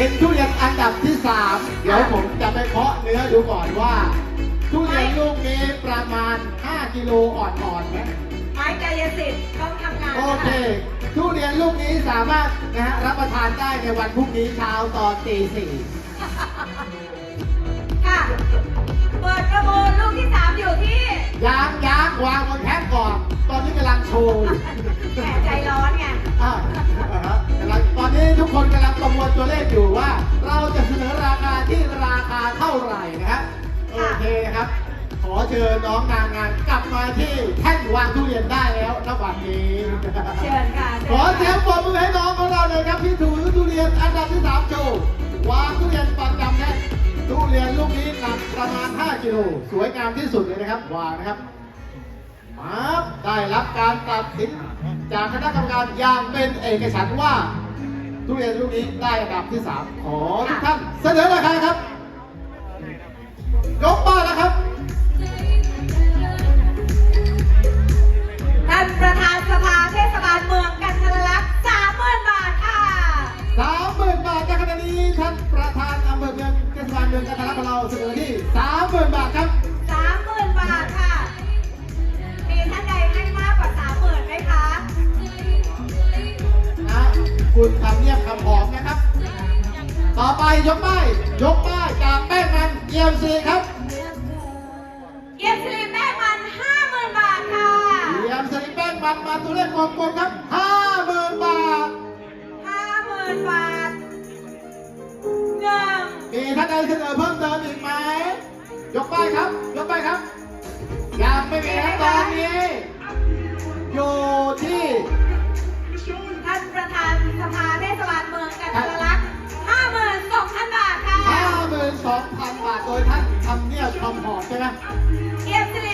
เป็นทุเรียนอันดับที่สามเดี๋ยวผมจะไปเคาะเนื้อดูก่อนว่า ทุเรียนลูกนี้ประมาณ 5 กิโลอ่อนๆไหมไม้กายสิทธิ์ต้องทำงานโอเค ทุเรียนลูกนี้สามารถนะฮะรับประทานได้ในวันพรุ่งนี้เช้าตอนตีสี่ค่ะเปิดประมูลลูกที่สามอยู่ที่ยางยางวางบนแท่นก่อน ตอนนี้กำลังโชว์แหมใจร้อนไงอ่าอ่าฮะกำลังตอนนี้ทุกคนกำลังประมวลตัวเลขอยู่ คาเท่าไหร่นะฮะโอเคนะครับ ขอเชิญน้องนางงานกลับมาที่แท่นวางทุเรียนได้แล้วณวันนี้เชิญค่ะขอเสียงปรบมือให้น้องของเราเลยครับที่ถูทุเรียนอันดับที่สามโชว์วางทุเรียนประจำแท่นทุเรียนลูกนี้หนักประมาณ 5 กิโลสวยงามที่สุดเลยนะครับวางนะครับมาได้รับการตัดสินจากคณะกรรมการอย่างเป็นเอกฉันท์ว่าทุเรียนลูกนี้ได้อันดับที่สามขอทุกท่านเสนอราคา นี้ท่านประธานอำเภอเมืองเทศบาลเมืองกันทรลักษณ์ของเราเสนอที่สามหมื่นบาทครับสามหมื่นบาทค่ะ มีท่านใดให้มากกว่าสามหมื่นไหมคะนะคุณทำเนียบคำหอมนะครับ ต่อไปยกป้ายยกป้ายจากแป้งมันเยี่ยมซีครับเกียรติสิริแม่มันห้าหมื่นบาทค่ะเยี่ยมซีแป้งมันมาตัวเลขกลมๆครับห้าหมื่นบาทห้าหมื่นบาท มีท่านใดเสนอเพิ่มเติมอีกไหมยกป้ายครับ ยกป้ายครับ ยังไม่มีครับตอนนี้ อยู่ที่ท่านประธานสภาเทศบาลเมืองกันทรลักษณ์ห้าหมื่นสองพันบาทค่ะ52,000 บาท โดยท่านทำเนียบคำหอมใช่ไหมเกียรติสิริ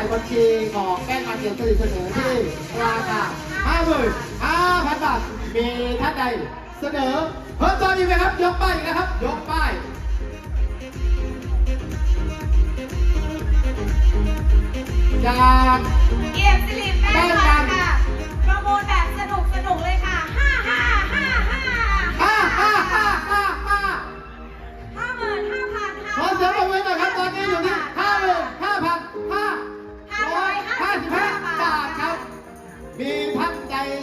ายบัญชีของแป้งมันเกียรติเสนอที่ราคา55,000 บาท มีท่านใดเสนอเพิ่มเติมอีกไหมครับ ยกป้ายอีกนะครับ ยกป้ายจากเกียรติสิริแม่มันค่ะประมูลแบบสนุกส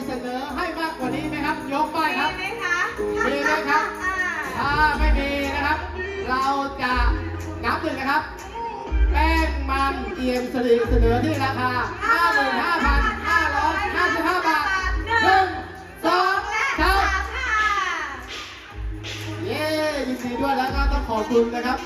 เสนอให้มากกว่านี้ไหมครับ ยกป้ายครับ มีไหมคะมีไหมครับ อ่าถ้าไม่มีนะครับ เราจะนับหนึ่งนะครับ แป้งมันเอียมสลีเสนอที่ราคา 55,555 บาทหนึ่งสองและสาสามมค่ะ เย้ยินดีด้วยแล้วก็ต้องขอบคุณนะครับ